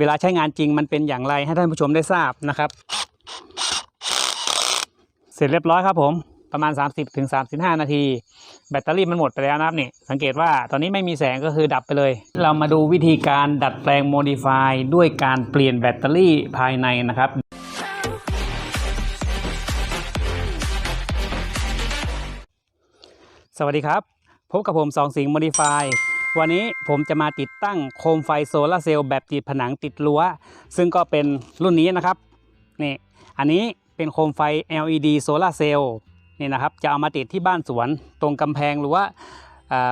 เวลาใช้งานจริงมันเป็นอย่างไรให้ท่านผู้ชมได้ทราบนะครับ เสร็จเรียบร้อยครับผมประมาณ 30-35ถึงนาที แบตเตอรี่มันหมดไปแล้วนะครับนี่สังเกตว่าตอนนี้ไม่มีแสงก็คือดับไปเลย เรามาดูวิธีการดัดแปลงโมดิฟายด้วยการเปลี่ยนแบตเตอรี่ภายในนะครับสวัสดีครับ พบกับผมสองสิงห์โมดิฟาย วันนี้ผมจะมาติดตั้งโคมไฟโซลาร์เซลล์แบบติดผนังติดรั้ว ซึ่งก็เป็นรุ่นนี้นะครับนี่อันนี้เป็นโคมไฟ LED โซลาร์เซลล์นี่นะครับจะเอามาติดที่บ้านสวนตรงกำแพงหรือว่า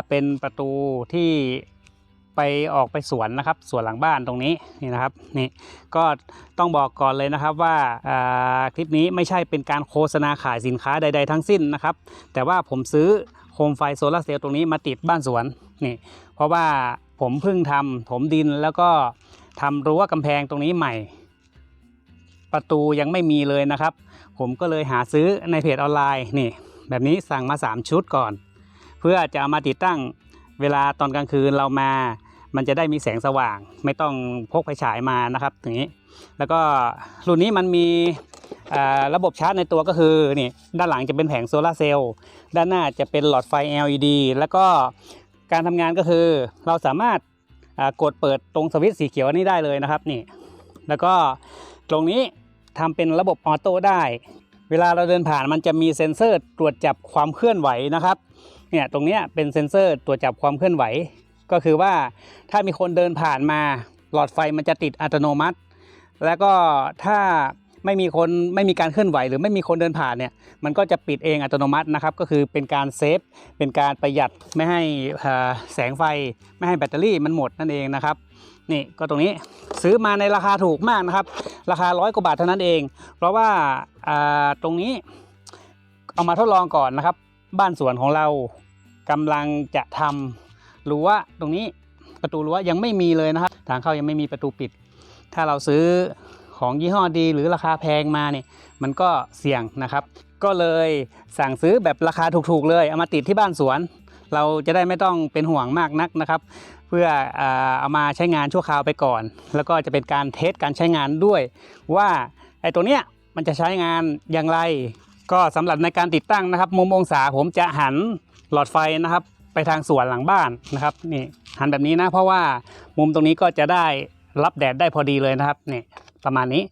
เป็นประตูที่ไปออกไปสวนนะครับสวนหลังบ้านตรงนี้นี่นะครับนี่ก็ต้องบอกก่อนเลยนะครับว่าอ่าคลิปนี้ไม่ใช่เป็นการโฆษณาขายสินค้าใด ๆ ทั้งสิ้นนะครับ แต่ว่าผมซื้อโคมไฟโซลาร์เซลล์ตรงนี้มาติดบ้านสวนนี่ เพราะว่าผมเพิ่งทำถมดินแล้วก็ทำรั้วกำแพงตรงนี้ใหม่ ประตูยังไม่มีเลยนะครับ ผมก็เลยหาซื้อในเพจออนไลน์นี่ แบบนี้สั่งมา 3 ชุดก่อน เพื่อจะเอามาติดตั้งเวลาตอนกลางคืนเรามา มันจะได้มีแสงสว่าง ไม่ต้องพกไฟฉายมานะครับอย่างนี้ แล้วก็รุ่นนี้มันมีระบบชาร์จในตัวก็คือนี่ด้านหลังจะเป็นแผงโซลาร์เซลล์ด้านหน้าจะเป็นหลอดไฟ LED แล้วก็ การทำงานก็คือเราสามารถกดเปิดตรงสวิตช์สีเขียวนี้ได้เลยนะครับนี่ แล้วก็ตรงนี้ทำเป็นระบบออโต้ได้ เวลาเราเดินผ่านมันจะมีเซ็นเซอร์ตรวจจับความเคลื่อนไหวนะครับเนี่ยตรงนี้เป็นเซ็นเซอร์ตรวจจับความเคลื่อนไหว ก็คือว่าถ้ามีคนเดินผ่านมาหลอดไฟมันจะติดอัตโนมัติ แล้วก็ถ้า ไม่มีคนไม่มีการเคลื่อนไหว หรือไม่มีคนเดินผ่านเนี่ยมันก็จะปิดเองอัตโนมัตินะครับก็คือเป็นการเซฟเป็นการประหยัดไม่ให้แสงไฟ ไม่ให้แบตเตอรี่มันหมดนั่นเองนะครับนี่ก็ตรงนี้ซื้อมาในราคาถูกมากนะครับ ราคาร้อยกว่าบาทเท่านั้นเอง เพราะว่าอ่าตรงนี้เอามาทดลองก่อนนะครับ บ้านสวนของเรากำลังจะทำรั้วตรงนี้ประตูรั้วยังไม่มีเลยนะครับ ทางเข้ายังไม่มีประตูปิด ถ้าเราซื้อ ของยี่ห้อดี หรือราคาแพงมาเนี่ยมันก็เสี่ยงนะครับ ก็เลยสั่งซื้อแบบราคาถูกๆเลย เอามาติดที่บ้านสวน เราจะได้ไม่ต้องเป็นห่วงมากนักนะครับ เพื่อเอามาใช้งานชั่วคราวไปก่อน แล้วก็จะเป็นการเทสการใช้งานด้วย ว่าไอ้ตัวเนี้ยมันจะใช้งานอย่างไร ก็สำหรับในการติดตั้งนะครับมุมองศาผมจะหันหลอดไฟนะครับ ไปทางสวนหลังบ้านนะครับนี่หันแบบนี้นะเพราะว่ามุมตรงนี้ก็จะได้รับแดดได้พอดีเลยนะครับนี่ ประมาณนี้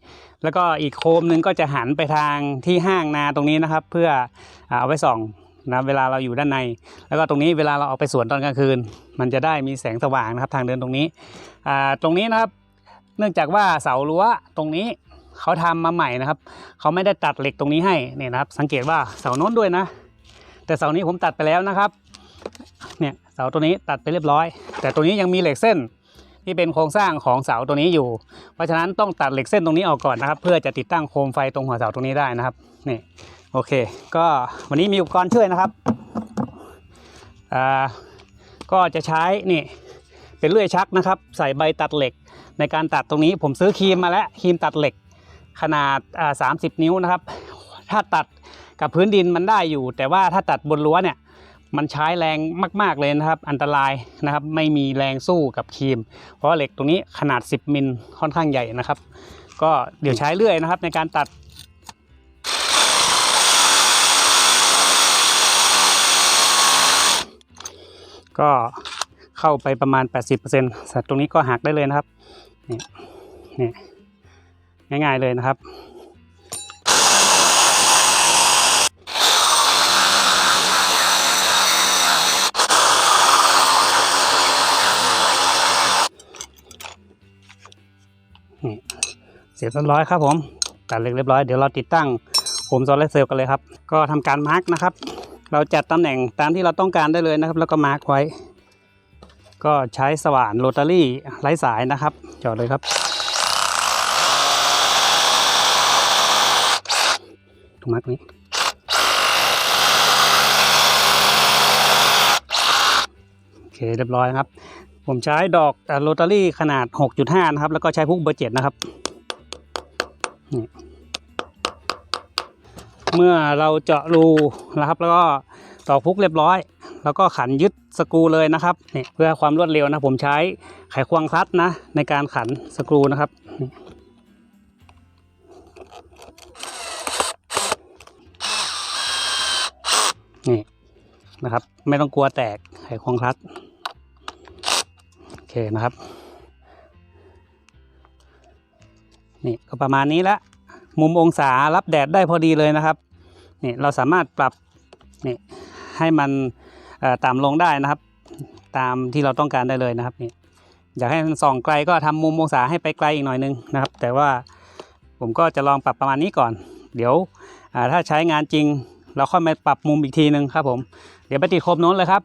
แล้วก็อีกโคมหนึงก็จะหันไปทางที่ห้างนาตรงนี้นะครับ เพื่อเอาไว้ส่องนะเวลาเราอยู่ด้านใน แล้วก็ตรงนี้เวลาเราออกไปสวนตอนกลางคืน มันจะได้มีแสงสว่างนะครับทางเดินตรงนี้ตรงนี้นะครับ เนื่องจากว่าเสารั้วตรงนี้เขาทำมาใหม่นะครับ เขาไม่ได้ตัดเหล็กตรงนี้ให้เนี่ยนะครับ สังเกตว่าเสาโน้นด้วยนะ แต่เสานี้ผมตัดไปแล้วนะครับ เนี่ยเสาตัวนี้ตัดไปเรียบร้อย แต่ตัวนี้ยังมีเหล็กเส้น ที่เป็นโครงสร้างของเสาตัวนี้อยู่ เพราะฉะนั้นต้องตัดเหล็กเส้นตรงนี้ออกก่อนนะครับ เพื่อจะติดตั้งโคมไฟตรงหัวเสาตรงนี้ได้นะครับนี่โอเค ก็วันนี้มีอุปกรณ์ช่วยนะครับอ่าก็จะใช้นี่เป็นเลื่อยชักนะครับ ใส่ใบตัดเหล็กในการตัดตรงนี้ผมซื้อครีมมาแล้วครีมตัดเหล็กขนาดอ่าสามสิบนิ้วนะครับ ถ้าตัดกับพื้นดินมันได้อยู่ แต่ว่าถ้าตัดบนรั้วเนี่ย มันใช้แรงมาก ๆ เลยนะครับ อันตรายนะครับ ไม่มีแรงสู้กับครีม เพราะว่าเหล็กตรงนี้ขนาด 10 มิลค่อนข้างใหญ่นะครับ ก็เดี๋ยวใช้เลื่อยนะครับ ในการตัดก็เข้าไปประมาณ 80%สัตว์ตรงนี้ก็หักได้เลยนะครับ นี่นี่ง่ายๆเลยนะครับ เสร็จเรียบร้อยครับผมตัดเหล็กเรียบร้อยเดี๋ยวเราติดตั้งโคมโซลาร์เซลล์กันเลยครับ ก็ทำการมาร์กนะครับ เราจัดตำแหน่งตามที่เราต้องการได้เลยนะครับ แล้วก็มาร์กไว้ ก็ใช้สว่านโรตารี่ไร้สายนะครับจอดเลยครับ ตรงมาร์กนี้ โอเคเรียบร้อยครับ ผมใช้ดอกโรตารี่ขนาด 6.5 นะครับ แล้วก็ใช้พุกเบอร์เจ็ดนะครับ เมื่อเราเจาะรูนะครับ แล้วก็ตอกพุกเรียบร้อย แล้วก็ขันยึดสกรูเลยนะครับนี่เพื่อความรวดเร็วนะผมใช้ไขควงคลัตนะ ในการขันสกรูนะครับนี่นะครับ ไม่ต้องกลัวแตกไขควงคลัตโอเคนะครับ นี่ก็ประมาณนี้ละมุมองศารับแดดได้พอดีเลยนะครับนี่เราสามารถปรับนี่ให้มันต่ำลงได้นะครับ ตามที่เราต้องการได้เลยนะครับนี่อยากให้มันส่องไกลก็ทำมุมองศาให้ไปไกลอีกหน่อยนึงนะครับ แต่ว่าผมก็จะลองปรับประมาณนี้ก่อน เดี๋ยวถ้าใช้งานจริง เราค่อยมาปรับมุมอีกทีนึงครับผม เดี๋ยวไปติดโคมโน้นเลยครับ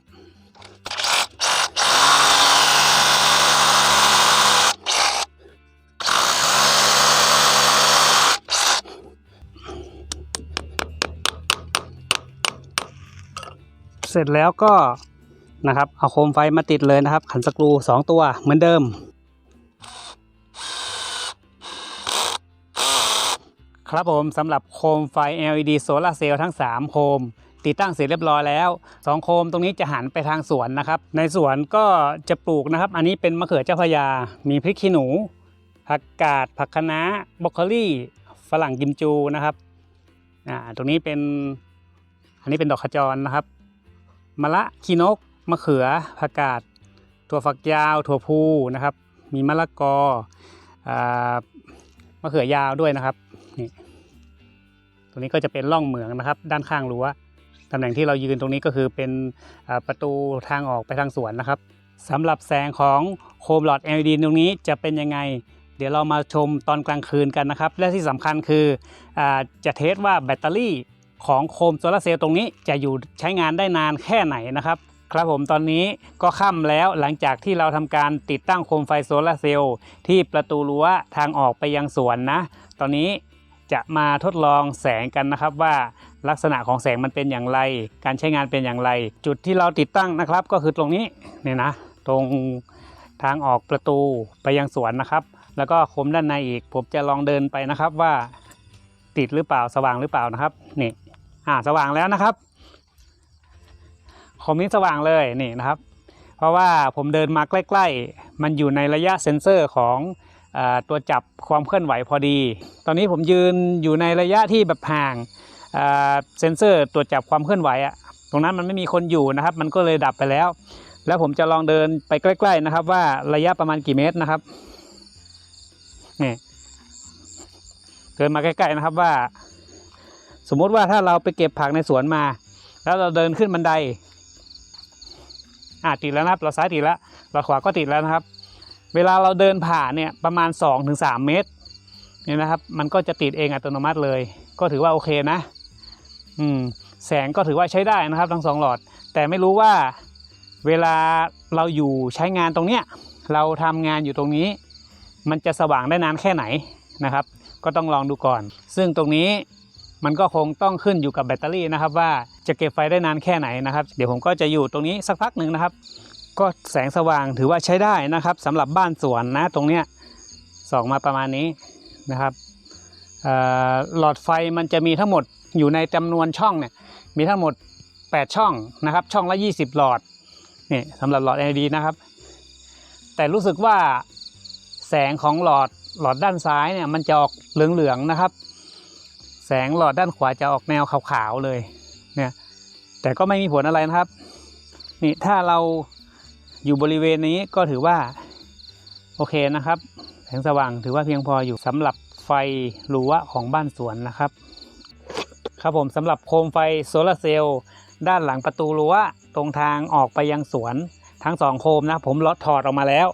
เสร็จแล้วก็นะครับเอาโคมไฟมาติดเลยนะครับ ขันสกรู 2 ตัวเหมือนเดิม ครับผมสำหรับโคมไฟ LED โซลาร์เซลล์ทั้ง 3 โคม ติดตั้งเสร็จเรียบร้อยแล้ว 2 โคมตรงนี้จะหันไปทางสวนนะครับ ในสวนก็จะปลูกนะครับ อันนี้เป็นมะเขือเจ้าพยา มีพริกขี้หนู ผักกาด ผักคะน้าบรอกโคลี่ ฝรั่งกิมจูนะครับอ่าตรงนี้เป็นอันนี้เป็นดอกขจรนะครับ มะละขีนก มะเขือผักกาดถั่วฝักยาว ถั่วพูนะครับ มีมะละกออมะเขือยาวด้วยนะครับนี่ตรงนี้ก็จะเป็นร่องเหมืองนะครับ ด้านข้างรั้วตำแหน่งที่เรายืนตรงนี้ก็คือเป็นประตูทางออกไปทางสวนนะครับสำหรับแสงของโคมหลอด LED ตรงนี้จะเป็นยังไง เดี๋ยวเรามาชมตอนกลางคืนกันนะครับ และที่สำคัญคืออจะเทสว่าแบตเตอรี่ ของโคมโซลาร์เซลล์ตรงนี้จะอยู่ใช้งานได้นานแค่ไหนนะครับ ครับผมตอนนี้ก็ค่ำแล้วหลังจากที่เราทำการติดตั้งโคมไฟโซลาร์เซลล์ที่ประตูรั้วทางออกไปยังสวนนะ ตอนนี้จะมาทดลองแสงกันนะครับว่าลักษณะของแสงมันเป็นอย่างไร การใช้งานเป็นอย่างไร จุดที่เราติดตั้งนะครับ ก็คือตรงนี้เนี่ยนะ ตรงทางออกประตูไปยังสวนนะครับ แล้วก็โคมด้านในอีก ผมจะลองเดินไปนะครับว่าติดหรือเปล่าสว่างหรือเปล่านะครับนี่ อ่าสว่างแล้วนะครับคอมนี้สว่างเลยนี่นะครับ เพราะว่าผมเดินมาใกล้ ๆ มันอยู่ในระยะเซ็นเซอร์ของอตัวจับความเคลื่อนไหวพอดี ตอนนี้ผมยืนอยู่ในระยะที่แบบห่างเซ็นเซอร์ตรวจจับความเคลื่อนไหวอะตรงนั้นมันไม่มีคนอยู่นะครับ มันก็เลยดับไปแล้ว แล้วผมจะลองเดินไปใกล้ ๆ นะครับ ว่าระยะประมาณกี่เมตรนะครับนี่เดินมาใกล้ ๆ นะครับว่า สมมุติว่าถ้าเราไปเก็บผักในสวนมา แล้วเราเดินขึ้นบันไดอ่าติดแล้วนะครับ เราซ้ายติดแล้ว เราขวาก็ติดแล้วนะครับ เวลาเราเดินผ่านเนี่ยประมาณ 2-3 เมตรเนี่ยนะครับ มันก็จะติดเองอัตโนมัติเลย ก็ถือว่าโอเคนะ อืมแสงก็ถือว่าใช้ได้นะครับ ทั้งสองหลอด แต่ไม่รู้ว่าเวลาเราอยู่ใช้งานตรงเนี้ยเราทำงานอยู่ตรงนี้ มันจะสว่างได้นานแค่ไหนนะครับ ก็ต้องลองดูก่อน ซึ่งตรงนี้ มันก็คงต้องขึ้นอยู่กับแบตเตอรี่นะครับ ว่าจะเก็บไฟได้นานแค่ไหนนะครับ เดี๋ยวผมก็จะอยู่ตรงนี้สักพักหนึ่งนะครับ ก็แสงสว่างถือว่าใช้ได้นะครับสำหรับบ้านสวนนะตรงเนี้ยส่องมาประมาณนี้นะครับหลอดไฟมันจะมีทั้งหมดอยู่ในจำนวนช่องเนี่ยมีทั้งหมด 8 ช่องนะครับ ช่องละ 20 หลอดนี่สำหรับหลอด LED นะครับ แต่รู้สึกว่าแสงของหลอดหลอดด้านซ้ายเนี่ยมันจะออกเหลืองๆนะครับ สงหลอดด้านขวาจะออกแนวขาวๆเลยเนี่ยแต่ก็ไม่มีผลอะไรนะครับนี่ถ้าเราอยู่บริเวณนี้ก็ถือว่าโอเคนะครับ แสงสว่างถือว่าเพียงพออยู่สำหรับไฟรั้วของบ้านสวนนะครับ ครับผมสำหรับโคมไฟโซลาร์เซลล์ด้านหลังประตูรั้วตรงทางออกไปยังสวนทั้งสองโคมนะผมลดถอดออกมาแล้ว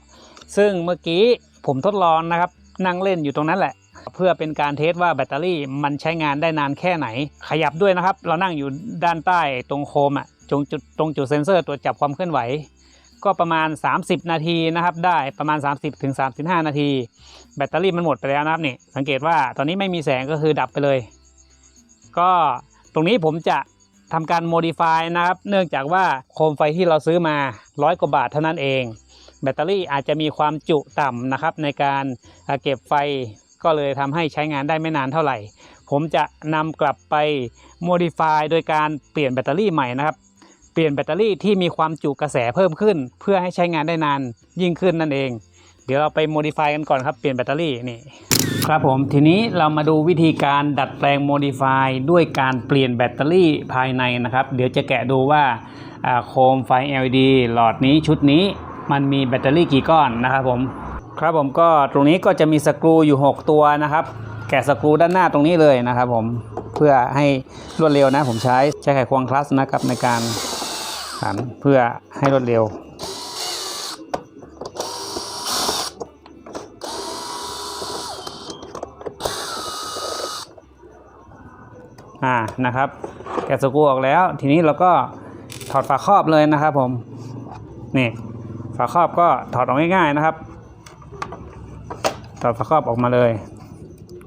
ซึ่งเมื่อกี้ผมทดลองนะครับนั่งเล่นอยู่ตรงนั้นแหละ เพื่อเป็นการเทสว่าแบตเตอรี่มันใช้งานได้นานแค่ไหน ขยับด้วยนะครับ เรานั่งอยู่ด้านใต้ตรงโคมอะตรงจุดตรงจุดเซ็นเซอร์ตรวจจับความเคลื่อนไหว ก็ประมาณ 30 นาทีนะครับ ได้ประมาณ 30ถึง35 นาที แบตเตอรี่มันหมดไปแล้วนะครับนี่สังเกตว่าตอนนี้ไม่มีแสงก็คือดับไปเลย ก็ตรงนี้ผมจะทำการ modify นะครับ เนื่องจากว่าโคมไฟที่เราซื้อมาร้อยกว่าบาทเท่านั้นเอง แบตเตอรี่อาจจะมีความจุต่ำนะครับ ในการเก็บไฟ ก็เลยทำให้ใช้งานได้ไม่นานเท่าไหร่ ผมจะนำกลับไป modify โดยการเปลี่ยนแบตเตอรี่ใหม่นะครับ เปลี่ยนแบตเตอรี่ที่มีความจุกระแสเพิ่มขึ้น เพื่อให้ใช้งานได้นานยิ่งขึ้นนั่นเอง เดี๋ยวเราไปโมดิฟายกันก่อนครับ เปลี่ยนแบตเตอรี่นี่ครับผมทีนี้เรามาดูวิธีการดัดแปลงโมดิฟายด้วยการเปลี่ยนแบตเตอรี่ภายในนะครับ เดี๋ยวจะแกะดูว่าโคมไฟ LED หลอดนี้ชุดนี้มันมีแบตเตอรี่กี่ก้อนนะครับผม ครับผมก็ตรงนี้ก็จะมีสกรูอยู่ 6 ตัวนะครับ แกะสกรูด้านหน้าตรงนี้เลยนะครับผมเพื่อให้รวดเร็วนะ ผมใช้ใช้ไขควงคลัสนะครับในการขันเพื่อให้รวดเร็วอ่านะครับ แกะสกรูออกแล้ว ทีนี้เราก็ถอดฝาครอบเลยนะครับผมนี่ฝาครอบก็ถอดออกง่ายๆนะครับ ถอดฝาครอบออกมาเลย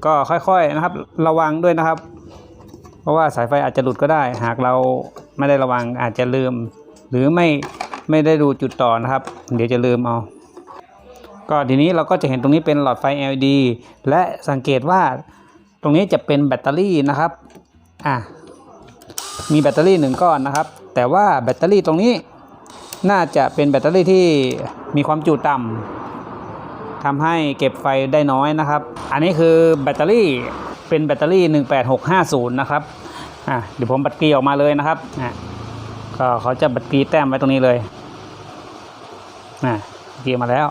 ก็ค่อยๆนะครับ ระวังด้วยนะครับ เพราะว่าสายไฟอาจจะหลุดก็ได้ หากเราไม่ได้ระวังอาจจะลืม หรือไม่ไม่ได้ดูจุดต่อนะครับ เดี๋ยวจะลืมเอาก็ทีนี้เราก็จะเห็นตรงนี้เป็นหลอดไฟ LED และสังเกตว่าตรงนี้จะเป็นแบตเตอรี่นะครับอะมีแบตเตอรี่หนึ่งก้อนนะครับ แต่ว่าแบตเตอรี่ตรงนี้น่าจะเป็นแบตเตอรี่ที่มีความจุต่ำ ทำให้เก็บไฟได้น้อยนะครับ อันนี้คือแบตเตอรี่เป็นแบตเตอรี่ 18650 นะครับอะเดี๋ยวผมบัตรกีออกมาเลยนะครับอะก็เขาจะบัตรกีแต้มไว้ตรงนี้เลยอะบัตรกีมาแล้ว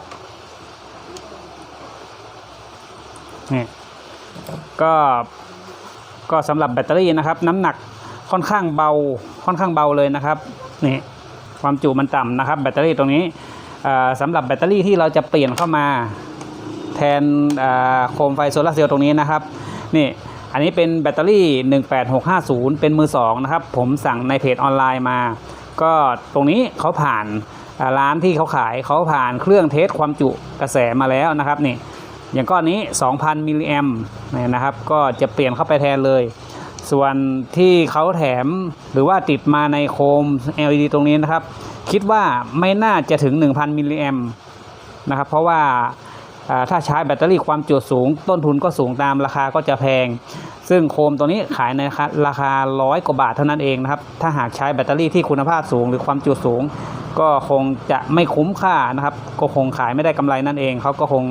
นี่ก็ก็สำหรับแบตเตอรี่นะครับ น้ำหนักค่อนข้างเบาค่อนข้างเบาเลยนะครับนี่ความจุมันต่ำนะครับ แบตเตอรี่ตรงนี้ สำหรับแบตเตอรี่ที่เราจะเปลี่ยนเข้ามาแทนโคมไฟโซลาร์เซลล์ตรงนี้นะครับนี่อันนี้เป็นแบตเตอรี่ 18650 เป็นมือ2นะครับ ผมสั่งในเพจออนไลน์มา ก็ตรงนี้เขาผ่านร้านที่เขาขายเขาผ่านเครื่องเทสความจุกระแสมาแล้วนะครับนี่อย่างก้อนนี้ 2,000 มิลลิแอมเนี่ยนะครับ ก็จะเปลี่ยนเข้าไปแทนเลย ส่วนที่เขาแถมหรือว่าติดมาในโคม LED ตรงนี้นะครับ คิดว่าไม่น่าจะถึง 1,000 มิลลิแอมนะครับ เพราะว่าถ้าใช้แบตเตอรี่ความจุสูง ต้นทุนก็สูงตามราคาก็จะแพง ซึ่งโคมตัวนี้ขายในราคาร้อยกว่าบาทเท่านั้นเองนะครับ ถ้าหากใช้แบตเตอรี่ที่คุณภาพสูงหรือความจุสูง ก็คงจะไม่คุ้มค่านะครับ ก็คงขายไม่ได้กำไรนั่นเองเขาก็คง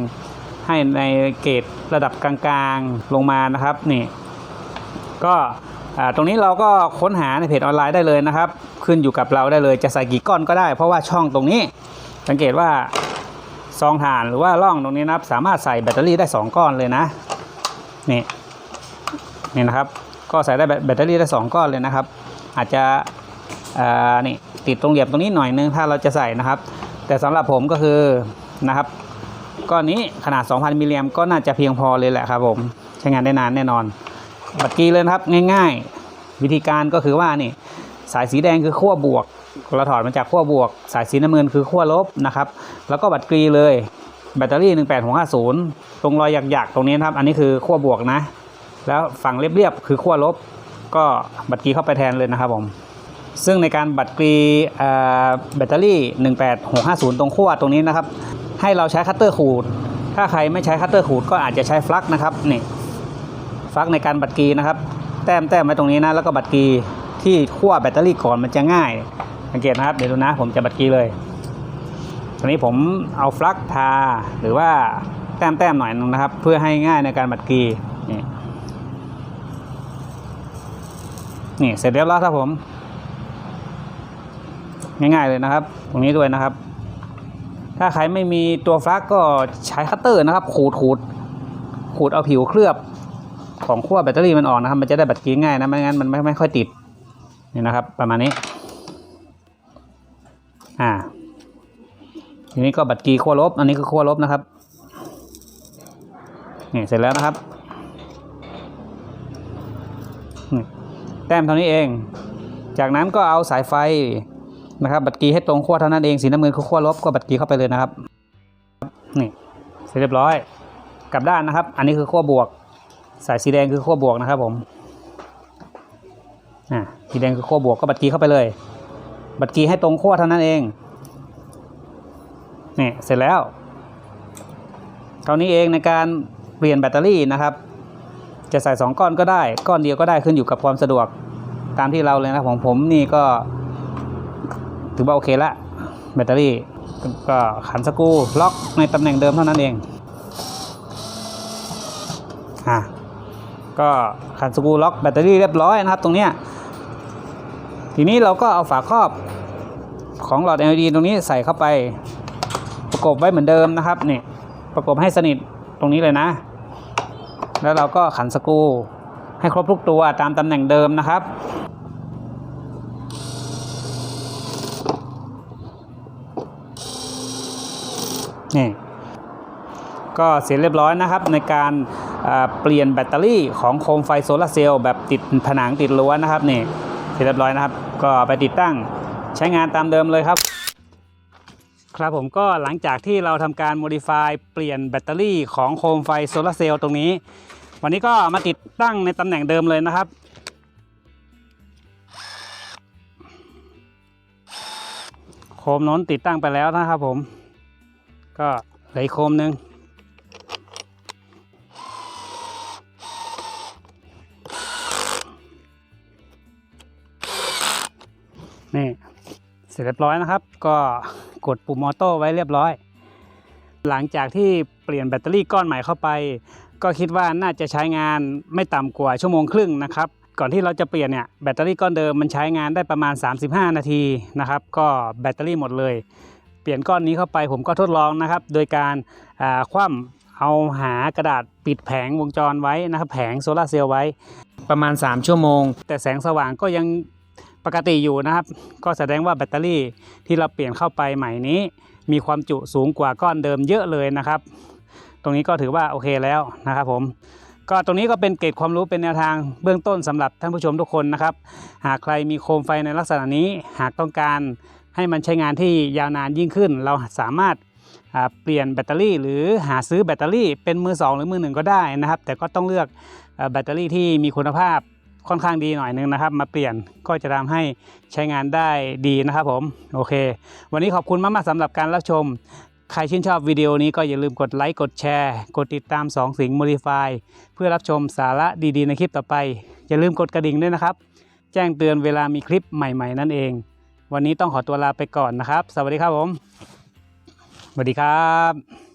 ให้ในเกรดระดับกลางๆลงมานะครับนี่ก็ ตรงนี้เราก็ค้นหาในเพจออนไลน์ได้เลยนะครับ ขึ้นอยู่กับเราได้เลยจะใส่กี่ก้อนก็ได้ เพราะว่าช่องตรงนี้สังเกตว่าซองถ่านหรือว่าร่องตรงนี้นะครับ สามารถใส่แบตเตอรี่ได้ 2 ก้อนเลยนะนี่นี่นะครับ ก็ใส่ได้แบตเตอรี่ได้ 2 ก้อนเลยนะครับ อาจจะอ่านี่ติดตรงเหลี่ยมตรงนี้หน่อยนึงถ้าเราจะใส่นะครับ แต่สำหรับผมก็คือนะครับก้อนนี้ขนาด 2,000มิลลิแอมก็น่าจะเพียงพอเลยแหละครับผมใช้งานได้นานแน่นอน บัตรกีเลยนะครับง่ายๆ วิธีการก็คือว่านี่สายสีแดงคือขั้วบวกเราถอดมาจากขั้วบวก สายสีน้ำเงินคือขั้วลบนะครับ แล้วก็บัตรกรีเลยแบตเตอรี่ 18650 ตรงรอยหยักๆ ตรงนี้นะครับ อันนี้คือขั้วบวกนะ แล้วฝั่งเรียบๆ คือขั้วลบ ก็บัตรกรีเข้าไปแทนเลยนะครับผม ซึ่งในการบัตรกรีแบตเตอรี่ 18650 ตรงขั้วตรงนี้นะครับ ให้เราใช้คัตเตอร์ขูด ถ้าใครไม่ใช้คัตเตอร์ขูดก็อาจจะใช้ฟลักนะครับนี่ ฟักในการบัตรกีนะครับ แต้มแต้มไว้ตรงนี้นะแล้วก็บัตรกีที่ขั้วแบตเตอรี่ก่อนมันจะง่ายสังเกตนะครับเดี๋ยวดูนะผมจะบัตรกีเลยตอนนี้ผมเอาฟลักทาหรือว่าแต้มแต้มหน่อยนึงนะครับ เพื่อให้ง่ายในการบัตกีนี่นี่เสร็จเรียบร้อยครับผม ง่ายๆเลยนะครับ ตรงนี้ด้วยนะครับ ถ้าใครไม่มีตัวฟลักก็ใช้คัตเตอร์นะครับ ขูดขูดขูดเอาผิวเคลือบ ของขั้วแบตเตอรี่มันออกนะครับ มันจะได้แบตกีง่ายนะไม่งั้นมันไม่ไม่ค่อยติดนี่นะครับ ประมาณนี้ อ่า ทีนี้ก็แบตกีขั้วลบ อันนี้คือขั้วลบนะครับนี่เสร็จแล้วนะครับแต้มเท่านี้เอง จากนั้นก็เอาสายไฟนะครับ บัตรกีให้ตรงขั้วเท่านั้นเองสีน้ำเงินคือขั้วลบก็บัตรกีเข้าไปเลยนะครับนี่เสร็จเรียบร้อยกลับด้านนะครับ อันนี้คือขั้วบวก สายสีแดงคือขั้วบวกนะครับผมอ่าสีแดงคือขั้วบวกก็บัตรกีเข้าไปเลย บัตรกีให้ตรงขั้วเท่านั้นเองนี่เสร็จแล้วเท่านี้เองในการเปลี่ยนแบตเตอรี่นะครับ จะใส่สองก้อนก็ได้ ก้อนเดียวก็ได้ขึ้นอยู่กับความสะดวกตามที่เราเลยนะของผมนี่ก็ถือว่าโอเคละแบตเตอรี่ก็ขันสกูล็อกในตำแหน่งเดิมเท่านั้นเองอะ ก็ขันสกูล็อกแบตเตอรี่เรียบร้อยนะครับ ตรงเนี้ยทีนี้เราก็เอาฝาครอบของหลอด LED ตรงนี้ใส่เข้าไป ประกบไว้เหมือนเดิมนะครับนี่ประกบให้สนิทตรงนี้เลยนะ แล้วเราก็ขันสกูให้ครบทุกตัวตามตำแหน่งเดิมนะครับ นี่ก็เสร็จเรียบร้อยนะครับในการ เปลี่ยนแบตเตอรี่ของโคมไฟโซลาร์เซลล์แบบติดผนังติดรั้วนะครับนี่เสร็จเรียบร้อยนะครับ ก็ไปติดตั้งใช้งานตามเดิมเลยครับ ครับผมก็หลังจากที่เราทำการ modify เปลี่ยนแบตเตอรี่ของโคมไฟโซลาร์เซลล์ตรงนี้ วันนี้ก็มาติดตั้งในตำแหน่งเดิมเลยนะครับโคมน้นติดตั้งไปแล้วนะครับผม ก็เหลือโคมหนึ่ง ร็จเรียบร้อยนะครับ ก็กดปุ่มออโต้ไว้เรียบร้อย หลังจากที่เปลี่ยนแบตเตอรี่ก้อนใหม่เข้าไป ก็คิดว่าน่าจะใช้งานไม่ต่ำกว่าชั่วโมงครึ่งนะครับ ก่อนที่เราจะเปลี่ยนเนี่ยแบตเตอรี่ก้อนเดิมมันใช้งานได้ประมาณ 35 นาทีนะครับ ก็แบตเตอรี่หมดเลย เปลี่ยนก้อนนี้เข้าไปผมก็ทดลองนะครับ โดยการคว่ำเอาหากระดาษปิดแผงวงจรไว้นะครับ แผงโซลาเซลล์ไว้ประมาณ 3 ชั่วโมง แต่แสงสว่างก็ยัง ปกติอยู่นะครับ ก็แสดงว่าแบตเตอรี่ที่เราเปลี่ยนเข้าไปใหม่นี้ มีความจุสูงกว่าก้อนเดิมเยอะเลยนะครับ ตรงนี้ก็ถือว่าโอเคแล้วนะครับผมก็ตรงนี้ก็เป็นเกร็ดความรู้เป็นแนวทางเบื้องต้นสำหรับท่านผู้ชมทุกคนนะครับ หากใครมีโคมไฟในลักษณะนี้ หากต้องการให้มันใช้งานที่ยาวนานยิ่งขึ้น เราสามารถเปลี่ยนแบตเตอรี่ หรือหาซื้อแบตเตอรี่เป็นมือสองหรือมือหนึ่งก็ได้นะครับ แต่ก็ต้องเลือกแบตเตอรี่ที่มีคุณภาพ ค่อนข้างดีหน่อยนึงนะครับ มาเปลี่ยนก็จะทำให้ใช้งานได้ดีนะครับผมโอเค วันนี้ขอบคุณมากๆสำหรับการรับชม ใครชื่นชอบวิดีโอนี้ก็อย่าลืมกดไลค์กดแชร์ กดติดตาม 2 สิง Modify เพื่อรับชมสาระดีๆ ในคลิปต่อไป อย่าลืมกดกระดิ่งด้วยนะครับ แจ้งเตือนเวลามีคลิปใหม่ ๆ นั่นเอง วันนี้ต้องขอตัวลาไปก่อนนะครับ สวัสดีครับผมสวัสดีครับ